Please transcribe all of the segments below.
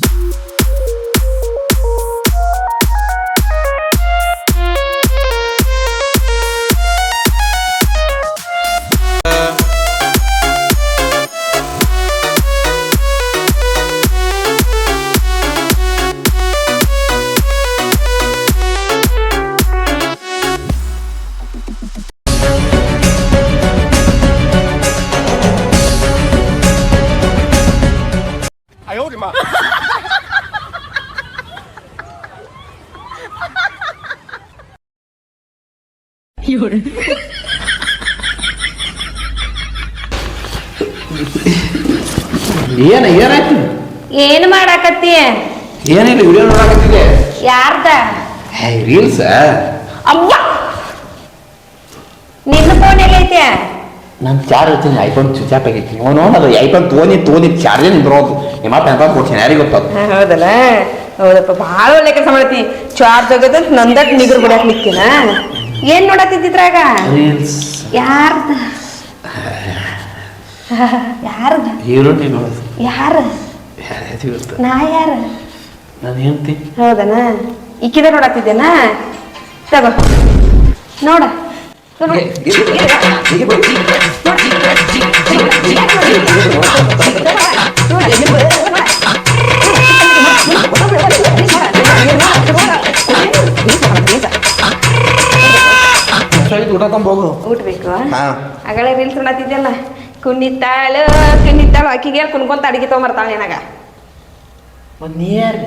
you ಏನ ಏನಾಯ್ತು? ಏನ್ ಮಾಡಾಕತ್ತಿ? ಏನಿಲ್ಲ ವಿಡಿಯೋ ನೋಡಾಕತ್ತಿದೆ ಯಾರ್ದ? ಹೇ ರೀಲ್ಸ್? ಅವ್ವ! ನಿನ್ನ ಫೋನ್ ಎಲ್ಲೈತೆ? ನಾನು ಚಾರ್ಜ್ ಹಚ್ಚಿನಿ ಐಫೋನ್ ಸ್ವಿಚ್ ಆಫ್ ಆಗೈತಿ ಅವನು ಅದು ಐಫೋನ್ ತೋನಿ ತೋನಿ ಚಾರ್ಜೇ ನಿಂದ್ರೋದು ನಿಮ್ಮ ಅಪ್ಪ ಎಂತ ಕೊಡ್ತೀನಿ ಯಾರಿಗೆ ಹೌದಲ್ಲ? ಹೌದಪ್ಪ ಭಾಳ ಒಳ್ಳೆ ಕೆಲಸ ಮಾಡ್ತಿ ಚಾರ್ಜ್ ಆಗದ ನಂದಟ್ ನಿಗರ್ ಬಿಡಕ್ಕೆ ನಿಕ್ಕಿನ. ಏನ್ ನೋಡತ್ತಿದ್ರಾಗ ರೀಲ್ಸ್ ಯಾರ್ದ ಯಾರ್ದ ನೋಡೋದು ಯಾರ ಯಾರ್ಯಾರು ನಾ ಯಾರ ನಾನು ಹೌದನ ಇಕ್ಕಿದ ನೋಡತ್ತಿದ್ದೇನ ತಗೋ ನೋಡ ತಗೋ. ಊಟ ತಂಬೋಗು ಊಟ ಬೇಕು ಹಾ. ಅಗಳೇ ರೀಲ್ಸ್ ಮಾಡತ್ತಿದ್ದಲ್ಲ ಕುಣಿತಾಳು ಕುಣಿತಾಳು ಅಕ್ಕಿಗೆ ಕುಣ್ಕೊಂತ ಅಡಿಗೆ ತಗೊಂಬರ್ತಾಳೆ ನಿನಗ. ಮತ್ತೆ ನೀ ಯಾರು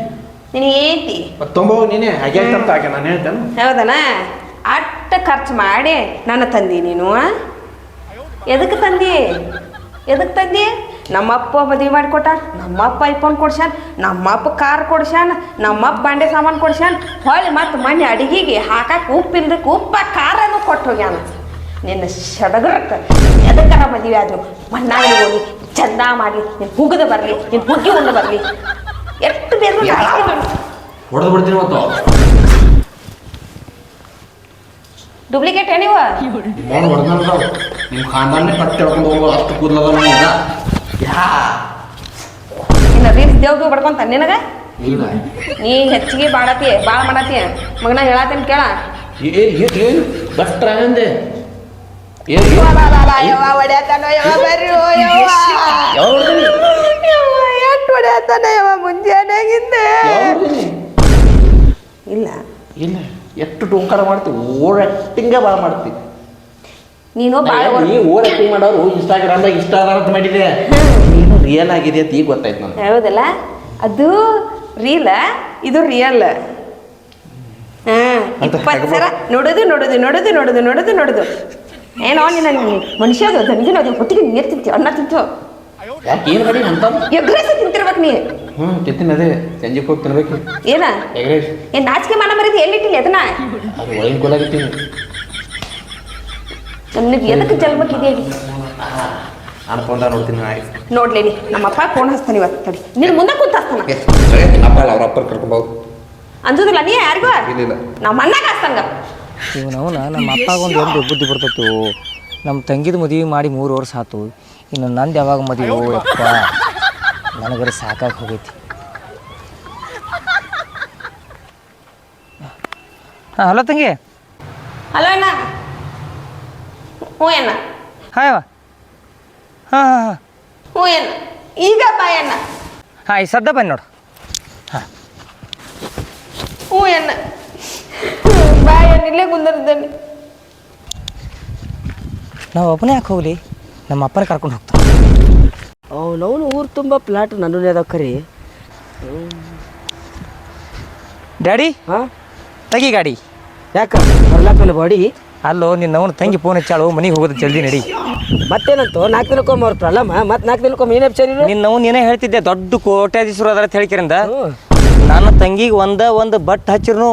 ನೀನು ಏತಿ ಮತ್ತೆ ತೊಂಬೋಗು ನೀನೇ. ಹಾಗೆ ಅಂತ ಹಾಗೆ ನಾನು ಹೇಳ್ತೇನೆ. ಹೌದನ? ಅಟ್ಟ ಖರ್ಚು ಮಾಡಿ ನನ್ನ ತಂದಿ ನೀನು ಎದಕ್ಕೆ ತಂದಿ? ಎದಕ್ಕೆ ತಂದಿ? ನಮ್ಮಪ್ಪ ಮದುವೆ ಮಾಡಿಕೊಟ್ಟಾನ ನಮ್ಮಪ್ಪ ಐಫೋನ್ ಕೊಡ್ಸ್ಯಾನ ನಮ್ಮಪ್ಪ ಕಾರ್ ಕೊಡ್ಸ್ಯಾನ ನಮ್ಮಪ್ಪ ಬಾಂಡೆ ಸಾಮಾನು ಕೊಡ್ಸ್ಯಾನ ಹೊಳ್ಳಿ ಮತ್ತು ಮನೆ ಅಡಿಗೆಗೆ ಹಾಕಕ್ಕೆ ಉಪ್ಪು ಇಲ್ದಕ್ಕೆ ಉಪ್ಪ ಖಾರನೂ ಕೊಟ್ಟು ಹೋಗ್ಯಾನ. ನಿನ್ನ ಸಡಗರಕ್ಕೆ ಎದಕ್ಕರ ಮದುವೆ ಆದ್ರು ಮಣ್ಣಾಗಿ ಹೋಗಿ ಚಂದ ಮಾಡಿ ನಿನ್ನ ಹುಗದ ಬರಲಿ ನಿನ್ನ ಹುಗ್ಗಿ ಉಂಡು ಬರಲಿ. ಎಷ್ಟು ಬೇರೆ ಹೊಡೆದು ಬಿಡ್ತೀನಿ ಮತ್ತು ಡೂಪ್ಲಿಕೇಟ್ ನೀವು? ಮೋನ್ ಹೊಡೆದ ನಿಮ್ಮ ಖಾನ್ದಾನೇ ಕಟ್ಟಿ ಹೇಳ್ಕೊಂಡು ಹೋಗ್ಬೋದು ಅಷ್ಟು ಕೂದಲದ ನಮ್ಗೆ ಯಾ. ಇನ್ನು ರೀಲ್ಸ್ ದೇವ್ದು ಬಡ್ಕೊಂತ ನಿನಗ? ಇಲ್ಲ. ನೀ ಹೆಚ್ಚಿಗೆ ಬಾಡತಿ ಭಾಳ ಮಾಡತಿ. ಮಗನ ಹೇಳತ್ತೇನೆ ಕೇಳ. ಏ ಏ- ಏನು ಬಸ್ಟ್ರ ಅಂದೆ. ಏನು ಯಾವ? ಇಲ್ಲ. ಇಲ್ಲ. ಎಷ್ಟು ಟೋಂಕಾರ ಮಾಡ್ತೀವಿ ಓವರ್ ಆ್ಯಕ್ಟಿಂಗೇ ಭಾಳ ಮಾಡ್ತೀವಿ ನೀನು ಭಾಳ ನೀ ಓವರ್ ಮಾಡೋರು ಇನ್ಸ್ಟಾಗ್ರಾಮ್ದಾಗ ಇಷ್ಟ ಅಂತ ಮಾಡಿದೆ ನೀನು ರಿಯಲ್ ಆಗಿದೆ ಅಂತ ಈಗ ಗೊತ್ತಾಯ್ತು ನನಗೆ ಹೌದಲ್ಲ? ಅದು ರೀಲ ಇದು ರಿಯಲ್ ಇಪ್ಪತ್ತು ಸಲ ನೋಡೋದು ನೋಡೋದು ನೋಡೋದು ನೋಡೋದು ನೋಡೋದು ನೋಡೋದು. ಏನೋ ನಿನ್ನ ಮನುಷ್ಯ ಅದು ದನಗಿನ ಅದು ಹೊಟ್ಟಿಗೆ ನೀರು ತಿಂತೀವಿ ಅನ್ನ ತಿಂತೀವಿ ಯಾಕೆ ಏನು ಕಡೆ ಅಂತ? ಎಗ್ರೆಸ್ ತಿಂತಿರ್ಬೇಕು ನೀ. ಹ್ಞೂ ತಿಂತೀನಿ ಅದೇ. ಸಂಜೆಗೆ ಹೋಗಿ ತಿನ್ಬೇಕು. ಏನ? ಎಗ್ರೇಸ್ ಏನ್ ನಾಚಿಕೆ ಮಾನ ಮರಿದಿ ಎಲ್ಲಿಟ್ಟಿಲ್ಲ ಅದನ್ನ? ಅದು ಒಳಗಿನ ಕೊಲಾಗಿತ್ತೀನಿ ನನಗೆ ಎದಕ್ಕೆ ಜಲ್ಬೇಕಿದೆ ಅನ್ಕೊಂಡ ನೋಡ್ತೀನಿ ನಾಯಿ ನೋಡ್ಲೇನಿ. ನಮ್ಮಪ್ಪ ಫೋನ್ ಹಚ್ತಾನೆ ಇವತ್ತು ತಡಿ. ನಿನ್ನ ಮುಂದೆ ಕುಂತ ಹಚ್ತಾನ. ಅಪ್ಪ ಅಲ್ಲ ಅವ್ರ ಅಪ್ಪರ್ ಕರ್ಕೊಂಬೋದು ಅಂಜುದಿಲ್ಲ ನೀ ಯಾರಿಗೂ? ಇಲ್ಲ ನಮ್ಮ ಅಣ್ಣಗ ಹಚ್ತಂಗ. ಇವನವನ ನಮ್ಮ ಅಪ್ಪಗೊಂದು ಒಂದು ಬುದ್ಧಿ ಬರ್ತೈತಿ ನಮ್ಮ ತಂಗಿದ ಮದುವೆ ಮಾಡಿ ಮೂರು ವರ್ಷ ಆತು. ಇನ್ನು ನಂದು ಯಾವಾಗ ಮದುವೆ ಅಪ್ಪ ನನಗರ ಸಾಕಾಗಿ ಹೋಗೈತಿ. ಹಾಂ ಹಲೋ ತಂಗಿ. ಹಲೋ ಅಣ್ಣ. ಹ್ಞೂ ಅಣ್ಣ ಹಾಯ್ ಹಾಂ ಹಾಂ ಹಾಂ. ಹ್ಞೂ ಈಗ ಬಾಯ್ ಅಣ್ಣ ಹಾಂ ಈ ಸದ್ದ ಬನ್ನಿ ನೋಡು. ಹ್ಞೂ ಅಣ್ಣ ಬಾಯ್ ಅಣ್ಣ ಇಲ್ಲೇ ಕುಂದಿರ್ದೇನೆ ನಾವು ಒಬ್ಬನೇ ಯಾಕೆ ಹೋಗ್ಲಿ? ನಮ್ಮ ಅಪ್ಪನ ಕರ್ಕೊಂಡು ಹೋಗ್ತಾನೆ ಅವನವನು ಊರು ತುಂಬ ಪ್ಲಾಟ್ ನನ್ನೂ ಅದಾವ ಕರಿ. ಡ್ಯಾಡಿ ಹಾಂ? ತಗಿ ಗಾಡಿ. ಯಾಕೆ? ಬರ್ಲಾಕಲ್ಲ ಬಾಡಿ. ಅಲ್ಲೋ ನಿನ್ನ ಅವನು ತಂಗಿ ಫೋನ್ ಹಚ್ಚಾಳು ಮನೆಗೆ ಹೋಗೋದು ಜಲ್ದಿ ನಡಿ. ಮತ್ತೇನಂತ? ನಾಲ್ಕು ದಿನಕ್ಕೊಮ್ಮೆ ಅವ್ರ ಪ್ರಾಬ್ಲಮ್ ಮತ್ತೆ ನಾಲ್ಕು ದಿನಕ್ಕೊಮ್ಮೆ ಏನೇ ವಿಚಾರ ನಿನ್ನ ಅವ್ನು ಏನೇ ಹೇಳ್ತಿದ್ದೆ ದೊಡ್ಡ ಕೋಟ್ಯಾಧೀಶರು ಅದಾರ ಅಂತ ಹೇಳ್ಕಿರಿಂದ. ನನ್ನ ತಂಗಿಗೆ ಒಂದ ಒಂದು ಬಟ್ ಹಚ್ಚಿರ್ನು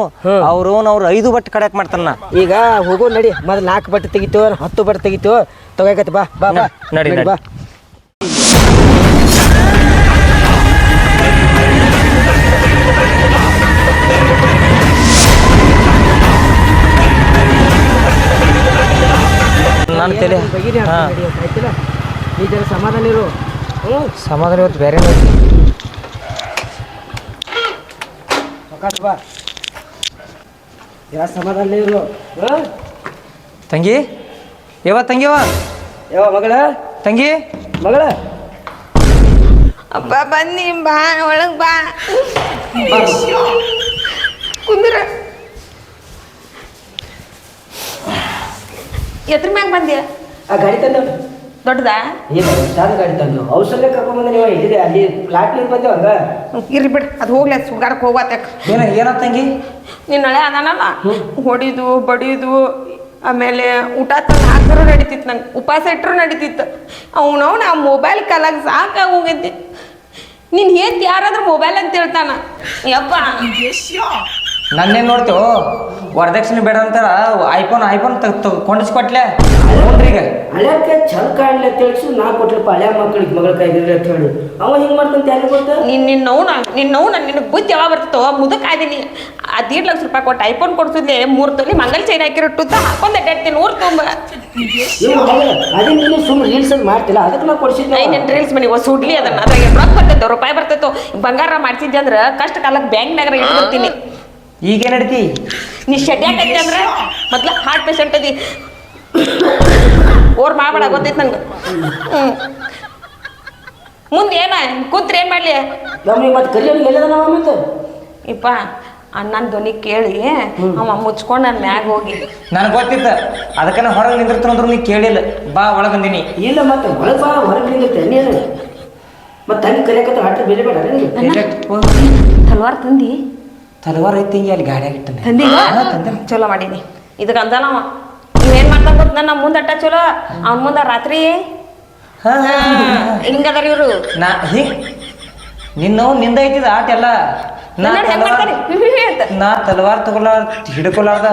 ಅವ್ರು ಅವ್ರು ಐದು ಬಟ್ ಕಡಕ್ ಮಾಡ್ತಾನ ಈಗ ಹೋಗೋ ನಡಿ. ಮೊದಲು ನಾಲ್ಕು ಬಟ್ಟೆ ತೆಗಿತು ಹತ್ತು ಬಟ್ ತೆಗಿತು ತಗೋಕತ್ತಿ ಬಾ ಬಾ ನಡಿ. ಬಾ. ನನ್ನ ತಲೆ ಈ ನಡಿ ಅಂತ ಆಯ್ತಿಲ್ಲ? ನೀ ಸಮಾಧಾನ ಇರು ಹ್ಞೂ. ಸಮಾಧಾನ ಇವತ್ತು ಬೇರೆ ಬಾ. ಯಾವ ಸಮಾಧಾನ ಇವರು ಹಾಂ ತಂಗಿ ಯಾವ ತಂಗಿವ ಯಾವ ಮಗಳ? ತಂಗಿ? ಮಗಳ? ಅಪ್ಪ ಬನ್ನಿ ಬಾ ಒಳಗ್ ಬಾ. ಕುಂದ್ರ. ಎದ್ರ ಮ್ಯಾಗ ಬಂದ್ಯ? ಆ ಗಾಡಿ ತಂದವ್ರು. ದೊಡ್ಡದಾ? ಏನು ಸಾದ ಗಾಡಿ ತಂದು ಔಷಧ ಕರ್ಕೊಂಬಂದ ನೀವು? ಇಲ್ಲಿದೆ ಅಲ್ಲಿ ಫ್ಲಾಟ್ನಿಂದ ಬಂದೇವ ಹಂಗ? ಇರ್ಲಿ ಬಿಡ್. ಅದು ಹೋಗ್ಲಿ ಸುಗಾರಕ್ಕೆ ಹೋಗ್ವಾತ್ಯಾಕ ಏನ ಏನ ತಂಗಿ? ನೀನು ಹಳೆ ಅದಾನಲ್ಲ ಹೊಡಿದು ಬಡಿದು ಆಮೇಲೆ ಊಟ ತಂದು ಹಾಕಿದ್ರು ನಡೀತಿತ್ತು ನಂಗೆ. ಉಪವಾಸ ಇಟ್ಟರು ನಡೀತಿತ್ತು. ಅವನವ್ ಆ ಮೊಬೈಲ್ ಕಾಲಾಗ ಸಾಕಾಗಿ ಹೋಗೈತಿ ನೀನು ಹೇಳ್ತಿ ಯಾರಾದ್ರೂ ಮೊಬೈಲ್ ಅಂತ ಹೇಳ್ತಾನ? ಯಪ್ಪ. ನನ್ನೇನು ನೋಡ್ತು ವರದಕ್ಷಿಣೆ ಬೇಡ ಅಂತಾರ ಐಫೋನ್ ಐಫೋನ್ ಕೊಂಡಿಸ್ಕೊಟ್ಲೆ. ನೋಡ್ರಿ ಈಗ. ಹಳ್ಯಾಕ ಚಂದ ಕಾಣ್ಲಿ ತಿಳಿಸಿ ನಾ ಕೊಟ್ಲಪ್ಪ ಹಳ್ಯಾ ಮಕ್ಳಿಗೆ ಮಗಳ ಕೈಗಿರ್ಲಿ ಅಂತ ಹೇಳಿ. ಅವ ಹಿಂಗೆ ಮಾಡ್ತಂತ ಯಾರು ಗೊತ್ತ? ನಿನ್ನ ನಿನ್ನ ನೋವು ನಿನ್ನ ನೋವು ನಿನ್ನ ಬುದ್ಧಿ ಯಾವಾಗ ಬರ್ತೋ ಮುದಕ್ ಆದೀನಿ ಆ ದೀಡ್ ಲಕ್ಷ ರೂಪಾಯಿ ಕೊಟ್ಟು ಐಫೋನ್ ಕೊಡ್ಸಿದ್ಲೆ ಮೂರು ತೊಲಿ ಮಂಗಲ್ ಚೈನ್ ಹಾಕಿರಟ್ಟುತ್ತ ಹಾಕೊಂಡ್ ಅಡ್ಡಾಡ್ತೀನಿ ಊರು ತುಂಬ. ಅದೇ ನೀನು ಸುಮ್ಮನೆ ರೀಲ್ಸ್ ಅದು ಮಾಡ್ತಿಲ್ಲ ಅದಕ್ಕೆ ನಾ ಕೊಡ್ಸಿದ್ನ ಐ ನಿನ್ನ ರೀಲ್ಸ್ ಮನೆ ಹೊಸ ಸುಡ್ಲಿ ಅದನ್ನ. ಅದ್ರಾಗ ರೊಕ್ಕ ಬರ್ತೈತೋ ರೂಪಾಯಿ ಬರ್ತೈತೋ. ಬಂಗಾರ ಮಾಡ್ಸಿದ್ದೆ ಅಂದ್ರೆ ಕಷ್ಟ ಕಾಲಕ್ಕೆ ಬ್ಯಾಂಕ್ನಾಗ ಇಟ್ಬಿಡ್ತೀನಿ. ಈಗ ನಡೀತಿ? ನೀ ಶೆಡ್ಯಾಕೈತಿ ಅಂದ್ರೆ ಮೊದ್ಲ ಹಾರ್ಟ್ ಪೇಷಂಟ್ ಅದಿ. ಓರ್ ಮಾಡಬೇಡ ಗೊತ್ತೈತಿ ನಂಗೆ. ಮುಂದೆ ಏನ? ಕೂತ್ರಿ ಏನ್ ಮಾಡಲಿ? ನಮ್ಗೆ ಮತ್ತೆ ಕರಿಯೋನಿಗೆ ಎಲ್ಲದ ನಾವ ಮತ್ತೆ? ಇಪ್ಪ ಅಣ್ಣನ ಧ್ವನಿ ಕೇಳಿ ಅವ ಮುಚ್ಕೊಂಡು ನನ್ನ ಮ್ಯಾಗ ಹೋಗಿ. ನನಗೆ ಗೊತ್ತಿತ್ತ ಅದಕ್ಕೆ ನಾ ಹೊರಗೆ ನಿಂದಿರ್ತನಂದ್ರು ನೀ ಕೇಳಿಲ್ಲ. ಬಾ ಒಳಗೆ ಬಂದಿನಿ ಇಲ್ಲ ಮತ್ತೆ ಒಳಗೆ ಬಾ ಹೊರಗೆ ನಿಂದಿರ್ತೆ ನೀನು ಮತ್ತೆ ತಂಗಿ ಕರಿಯಕತ್ತ ಹಾಟ ಬೇರೆ ಬೇಡ ತಲ್ವಾರ್ ತಂದಿ? ತಲವಾರ ಐತಿ ಅಲ್ಲಿ ಗಾಡಿಯಾಗ ಇಟ್ಟನೆ ತಂದಿ ಹಾ, ತಂದೆ. ಚಲೋ ಮಾಡೀನಿ. ಇದಕ್ಕೆ ಅಂದಾನವ ಇವೇನ್ ಮಾಡ್ತಾನ ಗೊತ್ತ ನನ್ನ ಮುಂದೆ ಅಟ್ಟ ಚಲೋ. ಅವ್ನ ಮುಂದೆ ರಾತ್ರಿ? ಹಾ ಹಿಂಗದಾರ ಇವರು? ನಾ ಹಿ. ನಿನ್ನ ನಿಂದ ಐತಿದ ಆಟ ಎಲ್ಲ. ನಾ ತಲವಾರ್. ನಾ ತಲವಾರ್ ತಗೊಲಾರ ಹಿಡ್ಕೊಲಾರ್ದ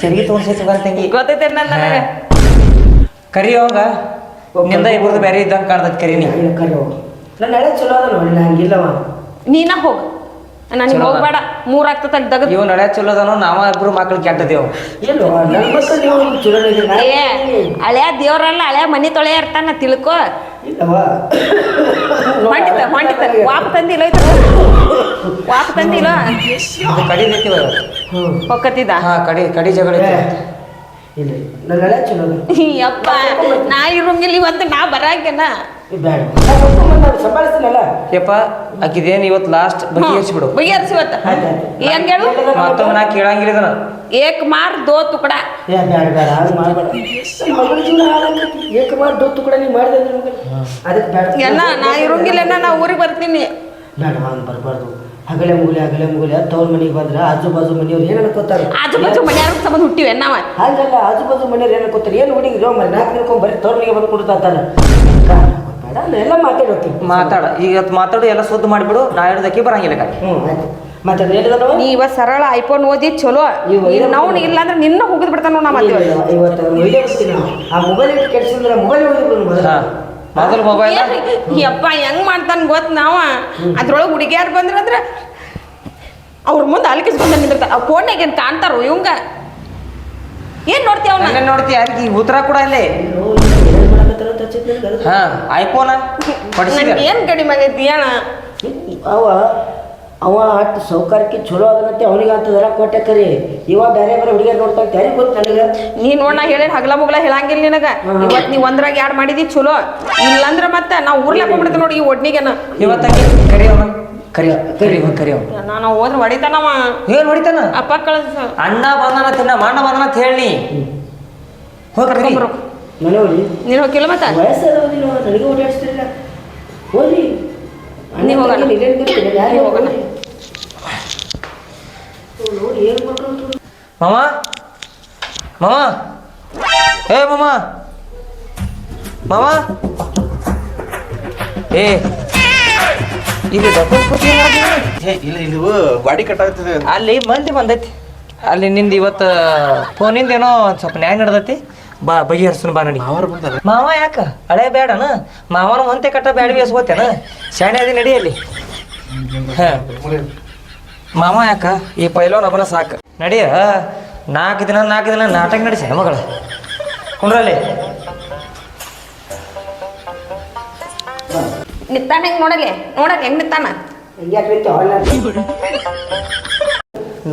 ಚರಿಗೆ ತಗೊಂಡ್ಸೈ ಬರ್ತೀನಿ ತಂಗಿ ಗೊತ್ತೈತೆ ನನ್ನ ಕರಿ ಅವಾಗ. ನಿಂದ ಇಬ್ಬರದು ಬೇರೆ ಇದ್ದಂಗೆ ಕಾಣ್ತೈತಿ ಕರಿ ನೀ ಕರಿ ನನ್ನ ಹಳೆ ಚಲೋ ಅದ ನೋಡಿ ನಂಗಿಲ್ಲವ ನೀನ ಹೋಗ. ನನಗೆ ಹೋಗಬೇಡ. ಮೂರ್ ಆಗ್ತದ ಅಲ್ಲಿ ದಗದ್. ಇವ್ ನಡೆ ಚಲೋದನು ನಾವ ಇಬ್ರು ಮಕ್ಳು ಕೆಟ್ಟದೇವು. ಏ ಹಳೆಯ ದೇವ್ರಲ್ಲ ಹಳೆಯ ಮನಿ ತೊಳೆ ಇರ್ತಾನ ತಿಳ್ಕೊ. ಇಲ್ಲವಾ ಹೊಂಟಿತ ಹೊಂಟಿತ ವಾಪ್ ತಂದಿಲ್ಲ ಐತ ವಾಪ್ ತಂದಿಲ್ಲ. ಕಡಿ ಹೊಕ್ಕತ್ತಿದ ಹಾ ಕಡಿ ಕಡಿ ಜಗಳ ಯಪ್ಪ ನಾ ಇರಂಗಿಲ್ಲ ಇವತ್ತು ನಾ ಬರಾಕೇನ? ಬೇಡ. ನಾನು ಸಂಭಾಳಿಸ್ತೀನಲ್ಲ? ಯಪ್ಪ ಆಕಿದೇನ್ ಇವತ್ತು ಲಾಸ್ಟ್ ಬಗೆಹರಿಸ್ಬಿಡು ಬಗೆಹರಿಸಿ ಇವತ್ತ. ಆಯ್ತು ಆಯ್ತು. ಹೆಂಗ್ ಹೇಳು ಮತ್ತೊಮ್ಮೆ ನಾ ಕೇಳಂಗಿಲ್ಲ ಇದನ್ನ ಏಕ್ ಮಾರ್ ದೋ ತುಕಡ. ಏ ಬೇಡ ಬೇಡ ಅದು ಮಾಡಬೇಡ. ಮಗಳ ಜೀವನ ಹಾಳಾಗೈತಿ ಏಕಮಾರ್ ದೊತ್ತು ಕೂಡ ನೀವು ಮಾಡಿದೆ ಮಗನ ಅದಕ್ಕೆ ಬೇಡ. ಎಲ್ಲ ನಾ ಇರೋಂಗಿಲ್ಲ ನಾ ಊರಿಗೆ ಬರ್ತೀನಿ. ಬೇಡ ಹಂಗೆ ಬರಬಾರ್ದು. ಹಗಲೆ ಮುಗಲೆ ಹಗಲೆ ಮುಗಲೆ ತವ್ರ ಮನೆಗೆ ಬಂದ್ರೆ ಆಜು ಬಾಜು ಮನೆಯವ್ರು ಏನು ಅನ್ಕೋತಾರೆ? ಆಜು ಬಾಜು ಮನ್ಯಾರ ಸಂಬಂಧ ಹುಟ್ಟಿವೆ ನಾವ ಹಂಗಲ್ಲ ಆಜು ಬಾಜು ಮನೆಯವ್ರು ಏನು ಅನ್ಕೋತಾರೆ? ಏನು ಹುಡುಗಿ ರೋ ಮನೆ ನಾಲ್ಕು ದಿನಕ್ಕೊಂದು ಬರೀ ತವ್ರ ಮನೆಗೆ ಬಂದು ಕೊಡ್ತಾರ ಬೇಡ ನಾ ಎಲ್ಲ ಮಾತಾಡೋಕೆ ಮಾತಾಡ. ಈಗ ಇವತ್ತು ಮಾತಾಡು ಎಲ್ಲ ಸುದ್ದಿ ಮಾಡಿಬಿಡು. ನಾ ಹೇಳೋದಕ್ಕೆ ಬರಂಗಿಲ್ಲ ಕಾಕಿ ಹ್ಞೂ ಆಯ್ತು. ಮತ್ತೆ ಹೇಳಿದನವ ನೀ ಇವ ಸರಳ ಐಫೋನ್ ಓದಿ ಚಲೋ. ಇವ- ಈಗ ನಾವು ಇಲ್ಲ ಅಂದ್ರೆ ನಿನ್ನ ಹೋಗಿದ್ ಬಿಡ್ತಾನ ನಾ ಮತ್ತೆ ಇವತ್ತು ಒಯ್ದೇ ಬರ್ತೀನಿ ನಾನು. ಆ ಮೊಬೈಲ್ ಇಟ್ಟು ಕೆಡ್ಸಿದ್ರೆ ಮೊಬೈಲ್ ಓದಿದ್ರು ಮೊದಲು. ಹಾ. ಮೊದಲು ಮೊಬೈಲ್ ಯಪ್ಪ ಹೆಂಗ್ ಮಾಡ್ತಾನ ಗೊತ್ತ ನಾವ? ಅದ್ರೊಳಗೆ ಬಂದ್ರ ಅಂದ್ರ ಅವ್ರ ಮುಂದೆ ಅಲಕಿಸ್ಕೊಂಡ ನಿಂದಿರ್ತಾರ ಆ ಫೋನ್ಯಾಗ ಏನ್ ಕಾಣ್ತಾರೋ ಇವಂಗ? ಏನ್ ನೋಡ್ತೀಯ ಅವನ? ನೋಡ್ತಿ? ಯಾರಿಗೆ ಈ ಉತ್ತರ ಕೂಡ ಅಲ್ಲಿ? ಹಾ ಐಫೋನ ಏನು ಕಡಿಮೆ ಆಗೈತಿ ಏನ ಅವ ಅವ ಅಷ್ಟು ಸೌಕರ್ಯಕ್ಕೆ ಚಲೋ ಅದನಂತೆ ಅವನಿಗೆ ಅಂತದರ ಕೊಟ್ಟೆ ಕರಿ. ಇವ ಬೇರೆ ಬೇರೆ ಹುಡುಗಿ ನೋಡ್ತಾ ಯಾರಿಗೆ ಗೊತ್ತು ನನಗೆ. ನೀ ನೋಡ್ ನಾ ಹೇಳಿ ಹಗಲ ಮುಗಲ ಹೇಳಂಗಿಲ್ಲ ನಿನಗ. ಇವತ್ತು ನೀ ಒಂದ್ರಾಗ ಯಾಡ್ ಮಾಡಿದಿ ಚಲೋ. ಇಲ್ಲಂದ್ರ ಮತ್ತ ನಾ ಊರ್ಲಾಕ್ ಹೋಗ್ಬಿಡ್ತೇವೆ ನೋಡಿ ಈ ಒಡ್ನಿಗೆನ ಇವತ್ತಾಗಿ ಕರಿಯವನ ಕರಿ ಕರಿ ಕರಿಯವ ನಾನು ಹೋದ್ರ ಹೊಡಿತಾನವ ಏನ್ ಹೊಡಿತಾನ? ಅಪ್ಪ ಕಳಸ. ಅಣ್ಣ ಬಂದನ ತಿನ್ನ ಅಣ್ಣ ಬಂದನ ಅಂತ ಹೇಳಿ ಹೋಗಿ ನೀನ್ ಹೋಗಿಲ್ಲ ಮತ್ತೆ ವಯಸ್ಸಾದವನಿಲ್ಲ ನನಗೆ. ನೋಡಿ ಏನು ಮಾಮ? ಮಾಮ? ಏ ಮಾಮ? ಮಾಮ? ಏ ಇದು ಇಲ್ಲ ನೀವು ಗಾಡಿ ಕಟ್ಟಾಗ್ತದೆ ಅಲ್ಲಿ ಮಂದಿ ಬಂದೈತಿ. ಅಲ್ಲಿ ನಿಂದ ಇವತ್ತು ಫೋನಿಂದ ಏನೋ ಒಂದು ಸ್ವಲ್ಪ ನ್ಯಾಯ ನಡೆದೈತಿ. ಬಾ ಬಗೆಹರಿಸೋಣ ಬಾ ನಡಿ. ಅವ್ರು ಬಂದಾರ. ಮಾವ ಯಾಕ? ಹಳೆ ಬೇಡನ ಮಾವನ ಒಂತೆ ಕಟ್ಟ ಬ್ಯಾಡ ಬೇಸ್ಕೋತೇನ ಶಾಣೆ ಅದಿ ನಡಿಯಲ್ಲಿ ಮಾವ ಯಾಕ? ಈ ಪೈಲೋ ಒಬ್ಬನ ಸಾಕು. ನಡಿಯ ನಾಲ್ಕು ದಿನ ನಾಲ್ಕು ದಿನ ನಾಟಕ ನಡೆಸ ಮಗಳ. ಕುಂಡ್ರಲ್ಲಿ ನಿತ್ತಾನ ಹೆಂಗ್ ನೋಡಲಿ? ನೋಡಕ್ ಹೆಂಗ್ ನಿತ್ತಾನ?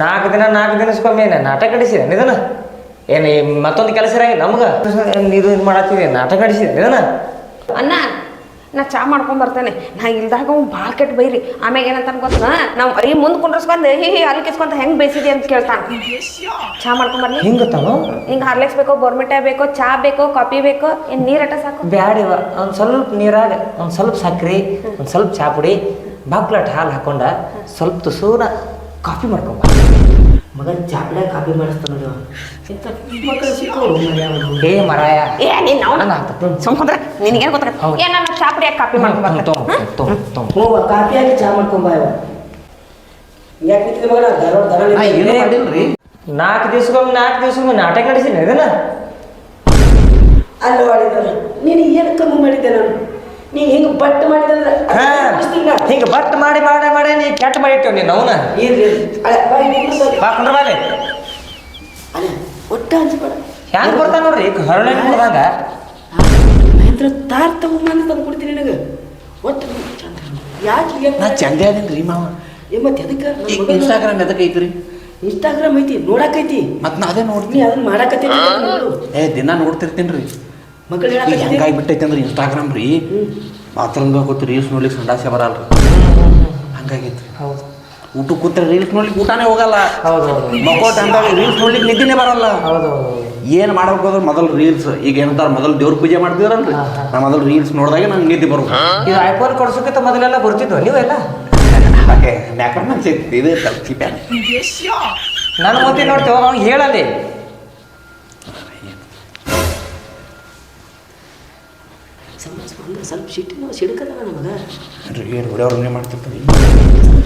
ನಾಲ್ಕು ದಿನ ನಾಲ್ಕು ದಿನಸ್ಕೊಮ್ಮೆ ಸ್ವಾಮಿ ನಾಟಕ ನಡೆಸಿದ ಇದನ್ನ ಏನು ಈ ಮತ್ತೊಂದು ಕೆಲಸ ಇರಂಗಿಲ್ಲ ನಮ್ಗೆ? ಇದು ಇದು ಮಾಡತ್ತೀವಿ ನಾಟಕ ಆಡಿಸಿದ್ದೆ ಇದನ್ನ ಅಣ್ಣ ನಾ ಚಾ ಮಾಡ್ಕೊಂಡ್ ಬರ್ತೇನೆ. ನಾ ಇಲ್ದಾಗ ಅವ್ನು ಭಾಳ ಕೆಟ್ಟ ಬೈರಿ. ಆಮ್ಯಾಗ ಏನಂತ ಗೊತ್ತಾ? ನಾವು ಐ ಮುಂದೆ ಕುಂಡ್ರಸ್ಕೊಂಡ್ ಹಿ ಹಿ ಅಲ್ಲಿ ಕಿಸ್ಕೊಂತ ಹೆಂಗ್ ಬೇಸಿದಿ ಅಂತ ಕೇಳ್ತಾನ. ಚಾ ಮಾಡ್ಕೊಂಡ್ ಬರ್ಲಿ. ಹಿಂಗೆ ಹಿಂಗ ಹಿಂಗೆ ಹಾರ್ಲೆಕ್ಸ್ ಬೇಕೋ ಬೋರ್ಮಿಟಾ ಬೇಕೋ ಚಾ ಬೇಕೋ ಕಾಫಿ ಬೇಕೋ ಏನು ನೀರ್ ಅಟ ಸಾಕು? ಬ್ಯಾಡಿವ ಒಂದು ಸ್ವಲ್ಪ ನೀರಾಗ ಒಂದು ಸ್ವಲ್ಪ ಸಕ್ರೆ ಒಂದು ಸ್ವಲ್ಪ ಚಾ ಪುಡಿ ಬಾಕ್ಲಟ್ ಹಾಲು ಹಾಕೊಂಡ ಸ್ವಲ್ಪ ತುಸೂರ ಕಾಫಿ ಮಾಡ್ಕೊಂಬ ಮಗನ್ ಚಾಪ್ಲೆ ಕಾಪಿ ಮಾಡಿಸ್ತಾನ ಮಕ್ಕಳು ಏ ಮರಾಯ. ಏ ನೀನ್ ನಿನಗೇನು ಗೊತ್ತಾಗ. ಏ ಚಾ ಪುಡಿ ಕಾಫಿ ಮಾಡ್ಕೊಂಡ್ ಬರ್ತೇನೆ ಹ್ಞೂ ಕಾಪಿ ಹಾಕಿ ಚಾ ಮಾಡ್ಕೊಂಬ ಇವ ಯಾಕೆ ಮಗನ? ನಾಲ್ಕು ನಾಲ್ಕು ದಿವ್ಸಗೊಮ್ಮೆ ನಾಟಕ ನಡೆಸಿನಿ ಇದನ್ನ? ಅಲ್ಲ ನೀನು ಏನು ಕಮ್ಮಿ ಮಾಡಿದ್ದೆ ನಾನು? ನೀ ಹಿಂಗೆ ಬಟ್ ಮಾಡಿದ್ರೆ ಹಿಂಗೆ ಬಟ್ ಮಾಡಿ ಮಾಡಿ ಮಾಡಿ ನೀ ಕೆಟ್ಟ ಮಾಡಿಟ್ಟೇವ್ ನೀನು ಅವನ. ಇರ್ಲಿ ಅಲ್ಲ ಬಾ ಇಲ್ಲಿ ಕೂರ್ಸು. ಬಾ ಕುಂಡ್ರ ಬಾಲೆ ಒಟ್ಟ ಹಂಚ್ಬೇಡ ಹೆಂಗ್ ಬರ್ತಾನ ನೋಡ್ರಿ? ಹರಳೆ ಕುಡ್ದಾಗ ಮಹೇಂದ್ರ ತಾರ್ ತಗೊಂಬಂದು ತಂದು ಕೊಡ್ತೀನಿ ನಿನಗೆ. ಒಟ್ಟು ಯಾಕೆ ನಾ ಚಂದ ಇದೇನ್ರಿ ಮಾವ. ಏ ಮತ್ತೆ ಅದಕ್ಕೆ ಇನ್ಸ್ಟಾಗ್ರಾಮ್ ಎದಕ್ಕೆ ಐತ್ರಿ? ಇನ್ಸ್ಟಾಗ್ರಾಮ್ ಐತಿ ನೋಡಕೈತಿ. ಮತ್ತೆ ನಾ ಅದೇ ನೋಡ್ತೀನಿ ಅದನ್ನ ಮಾಡಕತ್ತೀನಿ ಏ ದಿನ ನೋಡ್ತಿರ್ತೀನಿ ರೀ ಈಗ ಹೆಂಗಾಗ್ಬಿಟ್ಟೈತೆ ಅಂದ್ರೆ ಇನ್ಸ್ಟಾಗ್ರಾಮ್ ರೀ. ಬಾತ್ರೂಮ್ ಕೂತು ರೀಲ್ಸ್ ನೋಡ್ಲಿಕ್ಕೆ ಸಂಡಾಸೆ ಬರಲ್ಲ ಹಂಗಾಗೈತಿ ಹೌದು. ಊಟ ಕೂತ್ರೆ ರೀಲ್ಸ್ ನೋಡ್ಲಿಕ್ಕೆ ಊಟನೇ ಹೋಗಲ್ಲ. ಹೌದು ರೀಲ್ಸ್ ನೋಡ್ಲಿಕ್ಕೆ ನಿದ್ದಿನೇ ಬರಲ್ಲ. ಹೌದು ಏನು ಮಾಡ್ಬೇಕು ಅಂದ್ರೆ ಮೊದಲು ರೀಲ್ಸ್ ಈಗ ಏನಂತಾರೆ ಮೊದಲು ದೇವ್ರ ಪೂಜೆ ಮಾಡ್ತಿದ್ರಲ್ರಿ. ನಾ ಮೊದಲು ರೀಲ್ಸ್ ನೋಡಿದಾಗ ನಂಗೆ ನಿದ್ದೆ ಬರುತ್ತೆ ಇದು ಐಫೋನ್ ಕೊಡ್ಸೋಕ್ಕಿಂತ ಮೊದಲೆಲ್ಲ ಬರ್ತಿದ್ವು ನೀವೆಲ್ಲ ಹಾಗೆ ನ್ಯಾಕರ್ ಮನ್ಸಿ ಐತಿ ಇದು ನನ್ನ ಮತ್ತೆ ನೋಡ್ತೇವೆ ಅವ್ನು ಹೇಳಲ್ಲಿ ಸ್ವಲ್ಪ ಸಿಟ್ಟಿನ ಏನು ನಮಗ ಹೊಡೆಯವ್ರನ್ನೇ ಮಾಡ್ತಿರ್ತೀನಿ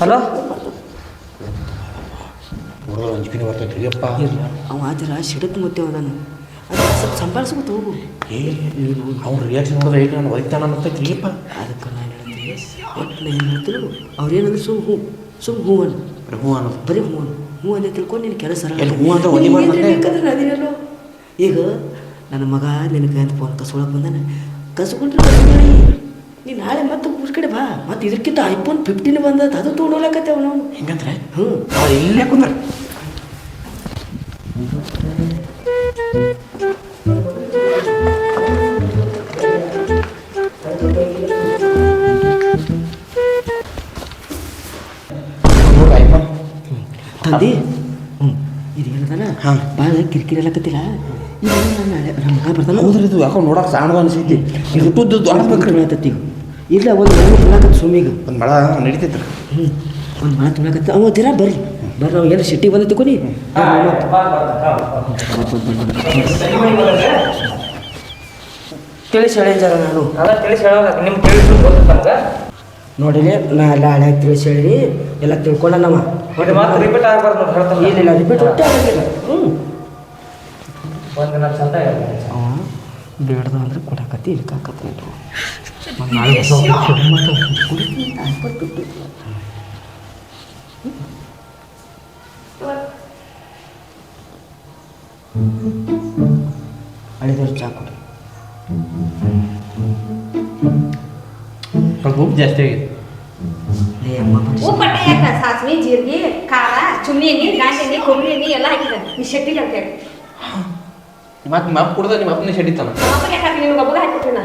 ಹಲೋ? ಹೊಡೆದ್ರೆ ಅಂಜಿಕೆ ಬರ್ತೈತ್ರಿ ಅಪ್ಪ ಅವ ಆತರ ಸಿಡಕ್ ಮತ್ತೆ ಅದು ಸ್ವಲ್ಪ ಸಂಭಾಳಿಸ್ಕೊತ ಹೋಗು. ಏ ಅವ್ರ ರಿಯಾಕ್ಷನ್ ನೋಡಿದ್ರೆ ಈಗ ನಾನು ಅದಕ್ಕೆ ನಾನು ಹೇಳ್ತೀನಿ ಒಟ್ಟು ನಾನು ಏನು ಹೇಳ್ತೀನಿ ಅವ್ರೇನಂದ್ರೆ ಸುಮ್ ಹ್ಞೂ ಸುಮ್ ಹ್ಞೂ ಅನ್ನು ಬರೀ ಹ್ಞೂ ಅನ್ನೋದು ಬರೀ ಹ್ಞೂ ಅನ್ನು ಅಂತ ತಿಳ್ಕೊಂಡು ನಿನ್ನ ಕೆಲಸ ಹೂ ಅಂತ? ಈಗ ನನ್ನ ಮಗ ನಿನ್ನ ಕೈ ಅಂತ ಫೋನ್ ಕಸ್ಕೊಳಕ್ಕೆ ಬಂದಾನೆ. ಕಸ್ಕೊಂಡ್ರೆ ನೀ. ನೀನು ನಾಳೆ ಮತ್ತೆ ಊರ್ ಕಡೆ ಬಾ. ಮತ್ತೆ ಇದಕ್ಕಿಂತ ಐಫೋನ್ ಫಿಫ್ಟೀನ್ ಬಂದದ ಅದು ತೊಗೊಂಡೋಗ್ಲಕತ್ತೆ ಅವನು. ಹೆಂಗಂದ್ರೆ? ಹ್ಞೂ. ಇಲ್ಲೇ ಕುಂದ್ರ. ತಂದಿ? ಹಾ. ಭಾಳ ಕಿರಿಕಿರಿ ಎಲ್ಲಕತ್ತಿಲ್ಲ ಈಗ ನಾನು ನಾಳೆ? ನಮ್ಮ ಮಗ ಬರ್ತಾನೆ? ಹೌದ್ರಿ ಇದು ಯಾಕೋ ನೋಡಕ್ಕೆ ಸಾಣದ ಅನ್ಸೈತಿ. ಇದು ದೊಡ್ಡ ಇಲ್ಲ ಒಂದು ಮಳೆ ತುಳಕತ್ತ ಒಂದು ಮಳ ನಡೀತೈತ್ರಿ. ಹ್ಞೂ ಒಂದು ಮಳೆ ತುಳಕತ್ತ. ಅವ ಬರ್ರಿ ಬರ್ರಿ ನಾವು ಏನು ಸಿಟಿ ಬಂದ ತಿಳ್ಕೊನಿ ತಿಳಿಸಿ ಹೇಳಿದಾರ ನಾನು. ಅದ ತಿಳಿಸಿ ಹೇಳೋದ ನಿಮ್ಮ ತಿಳಿಸಿ ನೋಡಿಲಿ ನಾ ಎಲ್ಲ ಹಳೆ ತಿಳಿಸಿ ಹೇಳಿ ಎಲ್ಲ ತಿಳ್ಕೊಂಡ ನಮ್ಮ ರಿಪೀಟ್ ಆಗಬಾರ್ದು ಏನಿಲ್ಲ ರಿಪೀಟ್ ಒಟ್ಟೆ ಆಗಿಲ್ಲ ಹ್ಞೂ ಬೇಡ್ದ ಅಂದ್ರೆ ಕೊಡಕತ್ತಿ ಇಲ್ಲಿ ಕಾಕತ್ತಿ ಜಾಸ್ತಿ ಆಗಿತ್ತು. ಉಪ್ಪಟ್ಟೆ ಯಾಕ? ಸಾಸಿವೆ ಜೀರಿಗೆ ಖಾರ ಚುಮ್ಮಿ ಎಣ್ಣೆ ಗಾಂಜಿ ಎಣ್ಣೆ ಕೊಬ್ಬರಿ ಎಣ್ಣೆ ಎಲ್ಲ ಹಾಕಿದ ನೀ ಶೆಟ್ಟಿಗೆ ಅಂತ ಹೇಳಿ ಮತ್ತೆ ನಿಮ್ಮ ಅಪ್ಪ ಕುಡ್ದ ನಿಮ್ಮ ಅಪ್ಪನೇ ನಮ್ಮ ಅಪ್ಪಗೆ ಹಾಕಿ ನಿಮ್ಗೆ ಹಾಕಿಟ್ರಿ ನಾ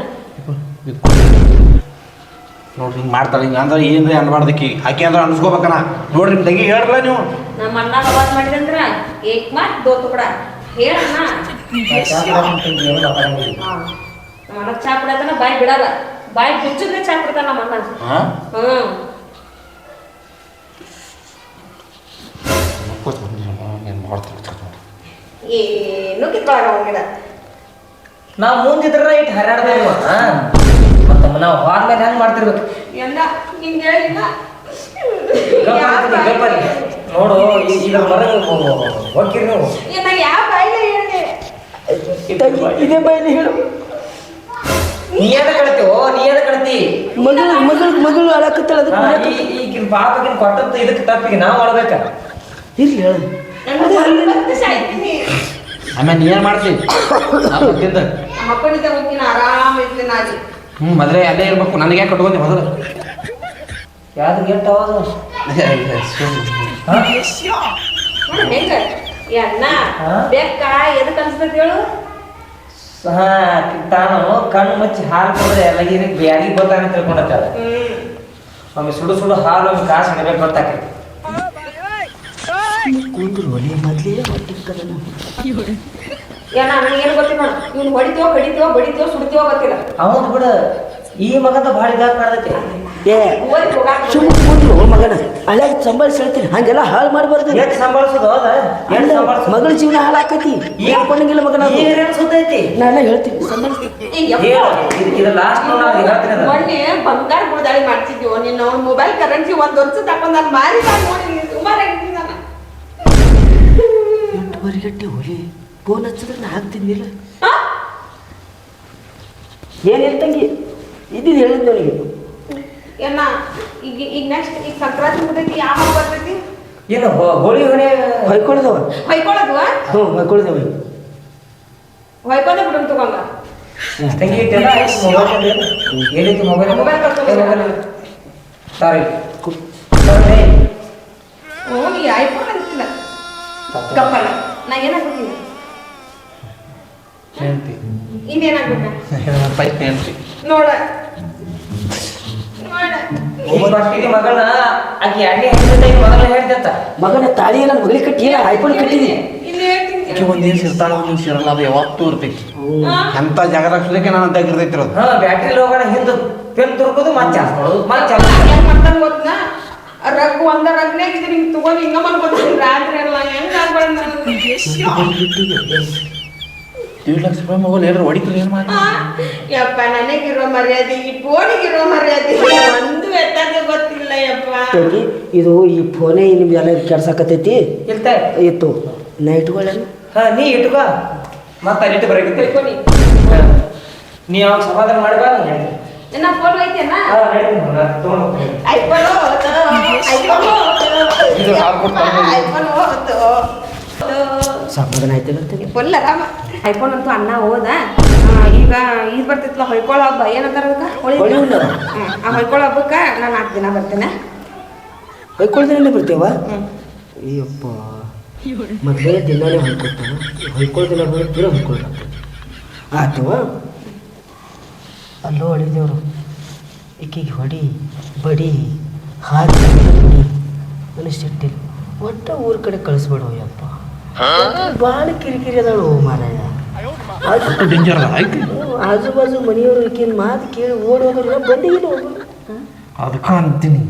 ನೋಡ್ರಿ ಹಿಂಗೆ ಮಾಡ್ತಾಳೆ ಹಿಂಗೆ ಅಂದ್ರೆ ಏನ್ರಿ ಅನ್ಬಾರ್ದಕ್ಕಿ ಆಕೆ ಅಂದ್ರೆ ಅನ್ಸ್ಕೋಬೇಕನ ನೋಡ್ರಿ ನಿಮ್ಮ ತಂಗಿ ಹೇಳ್ರಲ್ಲ ನೀವು. ನಮ್ಮ ಅಣ್ಣ ಅವಾಜ್ ಮಾಡಿದಂದ್ರ ಏಕ್ ಮಾತ್ ದೋ ತುಕಡ ಹೇಳಣ್ಣ. ಹಾ. ನಮ್ಮ ಅಣ್ಣ ಚಾ ಕುಡಿಯತನ ಬಾಯಿ ಬಿಡಲ್ಲ. ಬಾಯಿ ಕುಚ್ಚಿದ್ರೆ ಚಾಕ್ಬಿಡ್ತಾನ ನಮ್ಮ ಅಣ್ಣ ಹಾಂ? ಹ್ಮ್. ಏನು ನಾವು ಮುಂದಿದ್ರ ಇಟ್ಟು ಹರಾಡ್ದೇವ ಮತ್ತೆ ನಾವು ಹೋದ್ಮೇಲೆ ಹೆಂಗ್ ಮಾಡ್ತಿರ್ಬೇಕು? ಎಲ್ಲ ಹಿಂಗೆ ಹೇಳಿಲ್ಲ. ನೋಡು ಈ- ಇದ್ರ ಮರ ಹೋಗಿರಿ ನೀವು. ಏನ ಯಾವ ಬಾಯಿಲೆ ಹೇಳಿ ಇದೇ ಬೈಲಿ ಹೇಳು. ನೀ ಏನ ಓ ನೀ ಏನ ಕಳ್ತಿ ಮಗಳು ಮಗಳು ಮಗಳು ಅಳಕತ್ತಾಳ ಅದಕ್ಕೆ ಹಾ, ಈ ಪಾಪಗಿನ ಕೊಟ್ಟದ್ದು ಇದಕ್ಕೆ ತಪ್ಪಿಗೆ ನಾವು ಅಳ್ಬೇಕ? ಇರ್ಲಿ ಹೇಳು. ಆಮೇಲೆ ನೀ ಏನು ಮಾಡ್ತಿ? ತಿಂದ. ನಮ್ಮ ಆರಾಮ ಹ್ಞೂ ಮದ್ರೆ ಅಲ್ಲೇ ಇರ್ಬೇಕು. ನನಗೆ ಯಾಕೆ ಕಟ್ಕೊಂಡೆ ಮೊದಲು? ಯಾವ್ದು ಗೆಟ್ ಅವಾಗ ಹೆಂಗ? ಎದಕ್ಕೆ ಅನ್ಸ್ತೈತಿ ಹೇಳು? ಹಾ ತಾನು ಕಣ್ಣು ಮುಚ್ಚಿ ಹಾಲು ಕೊಡ್ರೆ ಎಲ್ಲಗಿರಿ ಬ್ಯಾಗಿ ಬರ್ತಾನೆ ತಿಳ್ಕೊಂಡತ್ತಾಳ ಹ್ಮ್. ಒಮ್ಮೆ ಸುಡು ಸುಡು ಹಾಲು ಒಮ್ಮೆ ಕಾಸು ಹಿಡಬೇಕು ಗೊತ್ತಾಕೈತಿ ಕುಂದ್ರು ಒಲೆ ಮೊದ್ಲೇ ಹೊಟ್ಟೆ ಕದನ ಏನ ನನಗೇನು ಗೊತ್ತಿಲ್ಲ ಇವ್ನು ಹೊಡಿತೀವೋ ಕಡಿತೀವೋ ಬಡಿತೀವೋ ಸುಡ್ತೀವೋ ಗೊತ್ತಿಲ್ಲ. ಅವನು ಬಿಡ ಈ ಮಗದ ಭಾಳ ಇದಾಗ ಕಾಡ್ದೈತಿ ಏ ಮಗನ. ಹಳೆ ಸಂಬಳಿಸಿ ಹೇಳ್ತೀನಿ ಹಂಗೆಲ್ಲ ಹಾಳು ಮಾಡಬಾರ್ದು ಯಾಕೆ ಸಂಭಾಳಿಸೋದು ಮಗಳ ಜೀವನ ಹಾಳಾಕತಿ ಈಗ ಕೊಂಡಂಗಿಲ್ಲ ಮಗನ ಅದು. ಈಗ ನಾನು ಹೇಳ್ತೀನಿ. ಇದು- ಲಾಸ್ಟ್ ನಾನು ಹೇಳ್ತೀನಿ ಅದನ್ನ. ಮೊನ್ನೆ ಬಂಗಾರ ಗುಡ್ದಾಳಿ ಮಾಡ್ತಿದ್ವಿ. ನಿನ್ನ ಅವ್ನ ಮೊಬೈಲ್ ಕರೆನ್ಸಿ ಒಂದ್ ವರ್ಷ ತಕೊಂಡ್ ನಾನು ಮಾರಿ ನಾನು ನೋಡಿ ಸುಮಾರು ಎಂಟುವರೆ ಗಂಟೆ ಹೋಗಿ ಫೋನ್ ಹಚ್ಚಿದ್ರೆ ನಾ ಹಾಕ್ತಿದ್ದಿಲ್ಲ ಏನಿಲ್ಲ ತಂಗಿ ಇದ್ದಿದ್ದು ಹೇಳಿದ್ದು ಅವನಿಗೆ ಏನ ಈಗ ಈಗ ನೆಕ್ಸ್ಟ್ ಈಗ ಸಂಕ್ರಾಂತಿ ಮುಗ್ದೈತಿ ಯಾವ ಹಬ್ಬ ಬರ್ತೈತಿ? ಏನು ಹೋಳಿ ಹೊಣೆ ಹೊಯ್ಕೊಳ್ದವ? ಹೊಯ್ಕೊಳ್ಳೋದು ಹ್ಞೂ ಹೊಯ್ಕೊಳ್ದವ. ಹೊಯ್ಕೊಂಡ ಬಿಡೋಣ ತಗೊಂಡ ತಂಗಿ ಇಟ್ಟೆಲ್ಲ ಆಯ್ತು ಮೊಬೈಲ್ ಮೊಬೈಲ್ ಮೊಬೈಲ್ ಸಾರಿ ಹ್ಞೂ ನೀ ಐಫೋನ್ ಅಂತಿಲ್ಲ. ಕಪ್ಪಲ್ಲ ನಾ ಏನಾಗ್ಬಿಟ್ಟಿನ ಇನ್ನೇನಾಗ್ಬಿಟ್ಟ ನೋಡ ನೋಡ ಮಗಳನ್ನ ಆಕಿ ಎಣ್ಣೆ ಹಚ್ಚಿದ್ದ ಮೊದಲ ಹೇಳ್ತೈತ. ಮಗನ ತಾಳಿ ನನ್ನ ಮಗಳಿಗೆ ಕಟ್ಟಿಲ್ಲ ಐಫೋನ್ ಕಟ್ಟಿದಿ ಇಲ್ಲಿ ಹೇಳ್ತೀನಿ. ಆಕಿ ಒಂದ್ ದಿವ್ಸ ಇರ್ತಾಳ ಒಂದ್ ದಿವ್ಸ ಇರಲ್ಲ ಅದು ಯಾವತ್ತೂ ಇರ್ತೈತಿ. ಅಂತ ಎಂತ ಜಾಗದಾಗ ಸುದಕ್ಕೆ ನಾನು ಅಂತ ಇರ್ತೈತಿ ಇರೋದು. ಹಾ ಬ್ಯಾಟ್ರಿ ಹೋಗೋಣ ಹಿಂದೆ ಪೆನ್ ತುರ್ಕೋದು ಮತ್ತೆ ಚಾರ್ಜ್ ಮಾಡೋದು ಮತ್ತೆ ಚಾರ್ಜ್ ಮಾಡ್ತಾನ ಗೊತ್ತಾ? ರಗ್ ಒಂದ ರಗ್ನಾಗ ಹಿಂಗ್ ತಗೊಂಡ್ ಹಿಂಗ ಮಾಡ್ಕೊತೀನಿ ರಾತ್ರಿ ಎಲ್ಲ ಹೆಂಗ್ ಆಗ್ಬೇಡ ಏಳು ಲಕ್ಷ ರೂಪಾಯಿ ಮೊಬೈಲ್ ಏನಾರು ಹೊಡಿತಾರೆ ಏನು ಮಾಡಿ ಯಪ್ಪ ನನಗಿರೋ ಮರ್ಯಾದೆ ಈ ಫೋನಿಗಿರೋ ಮರ್ಯಾದೆ. ಯಪ್ಪ ಇದು ಈ ಫೋನೇ ನಿಮ್ಗೆಲ್ಲ ಕೆಡ್ಸಕತ್ತೈತಿ? ಇಲ್ತ. ಇತ್ತು. ನೈಟ್ಗಳೇನು ಹಾಂ ನೀ ಇಟ್ಕೋ ಮತ್ತೆ ಅಲ್ಲಿ ಇಟ್ಟು ಬರಕಿದ್ದೆ ತಿಳ್ಕೊನಿ ನೀ ಅವಾಗ ಸಮಾಧಾನ ಮಾಡಿ ಬಾ ನಾನು ಹೇಳ್ತೀನಿ. ನನ್ನ ಫೋನ್ ಐತೆನಾ ಹಾ ಹೇಳ್ತೀನಿ ನಾನು ತಗೊಂಡು ಹೋಗ್ತೀನಿ. ಐಫೋನ್ ಐಫೋನ್ ಇದು ಹಾಲ್ ಕೊಡ್ತಾನೆ. ಐಫೋನ್ ಹೋತು ಸಮಾಧಾನ ಆಯ್ತು ಫುಲ್ ಆರಾಮ. ಐಫೋನ್ ಅಂತೂ ಅಣ್ಣ ಹೋದ. ಈಗ ಇದು ಬರ್ತಿತ್ತಲ್ಲ ಹೊಯ್ಕೊಳ್ಳೋ ಹಬ್ಬ. ಏನಂತಾರ ಹೋಳಿ ಹೊಯ್ಕೊಳ್ಳೋ ಹಬ್ಬಕ್ಕೆ ನಾನು ನಾಲ್ಕು ದಿನ ಬರ್ತೇನೆ. ಹೊಯ್ಕೊಳ್ದೇನೆ ಬರ್ತೇವ. ಅಯ್ಯಪ್ಪ. ಮೊದಲೇ ದಿನಾನೇ ಹೊಯ್ಕೊಳ್ತಾನ ಹೊಯ್ಕೊಳ್ ದಿನ ಬಂದ್ರೆ ತೀರ ಹೊಯ್ಕೊಳ್ಬೇಕು ಆತವ ಅಲ್ಲೋ ಅಳಿದೇವರು ಈಕಿಗೆ ಹೊಡಿ ಬಡಿ ಹಾಕಿ ಸಿಟ್ಟಿಲ್ಲ ಒಟ್ಟ ಊರ ಕಡೆ ಕಳಿಸ್ಬೇಡ ಅಯ್ಯಪ್ಪ. ಭಾಳ ಕಿರಿಕಿರಿ ಅದಾಳು ಮಾರಾಯ. ಆಜು ಬಾಜು ಮನೆಯವರು ಈಕಿನ ಮಾತು ಕೇಳಿ ಓಡಿ ಹೋದ್ರು ಬಂದಿಲ್ಲ ಅದಕ್ಕ ಅಂತೀನಿ.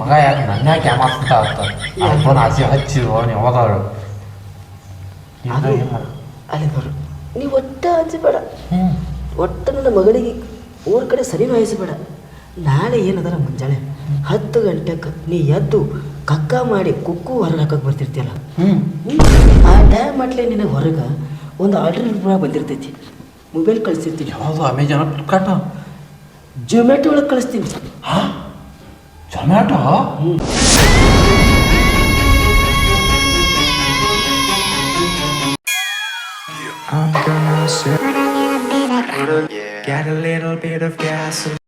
ಮಗ ಯಾಕೆ ನನ್ನ ಯಾಕೆ ಯಾಮಾರ್ಸ್ತಾ ಅಂತ ಫೋನ್ ಹಚ್ಚಿ ಅವನು ಯಾವಾಗಾಳು ಅದು ಅಲ್ಲಿ ಬರು ನೀವು ಒಟ್ಟ ಹಚ್ಚಬೇಡ ಒಟ್ಟು ನನ್ನ ಮಗಳಿಗೆ ಊರ ಕಡೆ ಸರಿನೂ ವಹಿಸಬೇಡ ನಾಳೆ ಏನದರ ಮುಂಜಾನೆ ಹತ್ತು ಗಂಟೆಗೆ ನೀ ಎದ್ದು ಕಕ್ಕ ಮಾಡಿ ಕುಕ್ಕು ಹೊರಗೆ ಹಾಕಕ್ಕೆ ಬರ್ತಿರ್ತೀಯಲ್ಲ ಆ ಟೈಮ್ ಮಟ್ಲೆ ನಿನಗೆ ಹೊರಗೆ ಒಂದು ಆರ್ಡರ್ ಬಂದಿರ್ತೈತಿ ಮೊಬೈಲ್ ಕಳಿಸಿರ್ತೀನಿ ಯಾವುದು ಅಮೆಜಾನ್ ಫ್ಲಿಪ್ಕಾರ್ಟ್ ಜೊಮ್ಯಾಟೊ ಒಳಗೆ ಕಳಿಸ್ತೀನಿ Zomato I'm gonna say, get a little bit of gas.